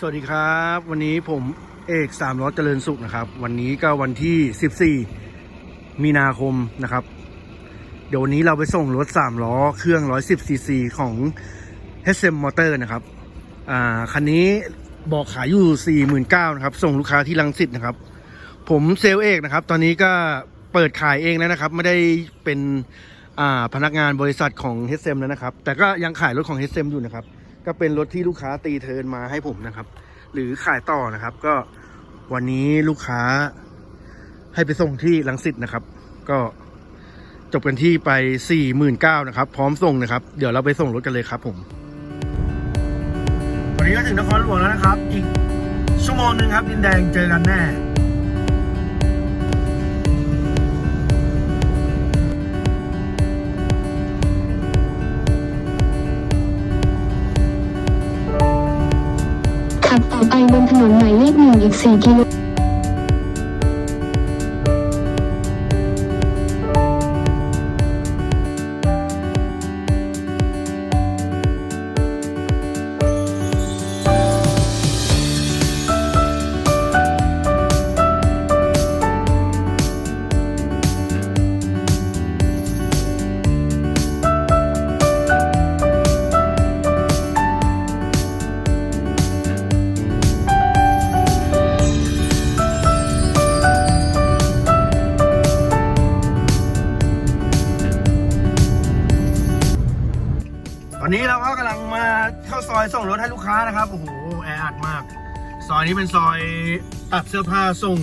สวัสดีครับ วันนี้ผมเอกสามล้อเจริญสุขนะครับ วันนี้ก็วันที่ 14 มีนาคมนะครับ เดี๋ยววันนี้เราไปส่งรถ3ล้อเครื่อง 110ซีซีของ HM Motor นะครับ อ่าคันนี้บอกขายอยู่ 49,000นะครับ ส่งลูกค้าที่ลังสิตนะครับ ผมเซลเอกนะครับ ตอนนี้ก็เปิดขายเองแล้วนะครับ ไม่ได้เป็นอ่าพนักงานบริษัทของ HM แล้วนะครับ แต่ก็ยังขายรถของ HM อยู่นะครับ ก็เป็นรถที่ลูกค้าตีเทิร์นมาให้ผมนะครับ หรือขายต่อนะครับ ก็วันนี้ลูกค้าให้ไปส่งที่ลังสิตนะครับ ก็จบกันที่ไป 49,000นะครับ พร้อมส่งนะครับ เดี๋ยวเราไปส่งรถกันเลยครับผมวันนี้ก็ถึงนครหลวงแล้วนะครับ อีกชั่วโมงนึงครับดินแดงเจอกันแน่ ต่อไปบนถนนหมายเลขหนึ่งอีก 4 กิโล ตอนนี้เราก็กำลังมาเข้าซอยส่งรถให้ลูกค้านะครับโอ้โหแออัดมาก ซอยนี้เป็นซอยตัดเสื้อผ้าส่ง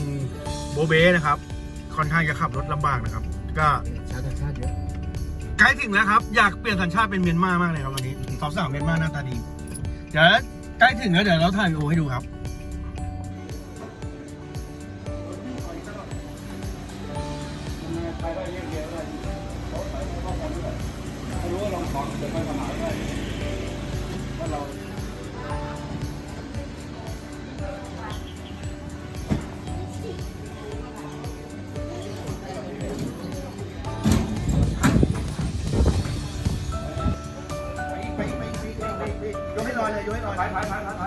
โบเบ้นะครับ ค่อนข้างจะขับรถลำบากนะครับ ก็ชาติชาติเยอะใกล้ถึงแล้วครับ อยากเปลี่ยนสัญชาติเป็นเมียนมามากเลยครับวันนี้สาวสาวๆเมียนมาหน้าตาดี เดี๋ยวใกล้ถึงแล้วเดี๋ยวเราถ่ายวีดีโอให้ดูครับ ยกให้ลอยเลยยกให้ลอยไปไปไปไปไป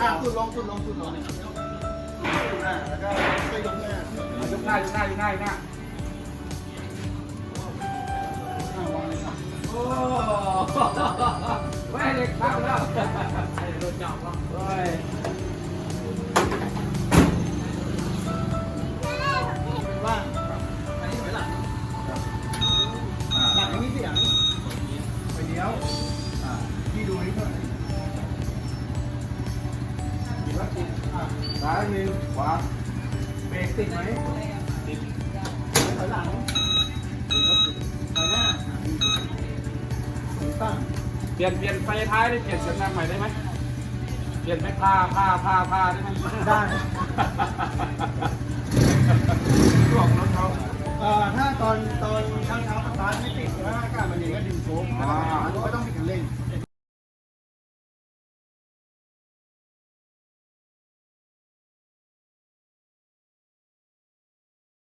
อะสุดลงสุดลงสุดลงอะแล้วก็ไปยกหน้ายกหน้ายกหน้ายกหน้ายกหน้าโอ้ ซ้ายมือขวาเบรกติดไหมติดถอยหลังถอยหน้าตั้งเปลี่ยนเปลี่ยนไฟท้ายได้เปลี่ยนเสียงดังใหม่ได้ไหมเปลี่ยนไปผ้าผ้าผ้าผ้าได้ไหมได้ช่วงรถเขาเอ่อถ้าตอนตอนเช้าเช้าสตาร์ทไม่ติดนะอากาศมันเย็นก็ดึงโชว์อ่าก็ต้อง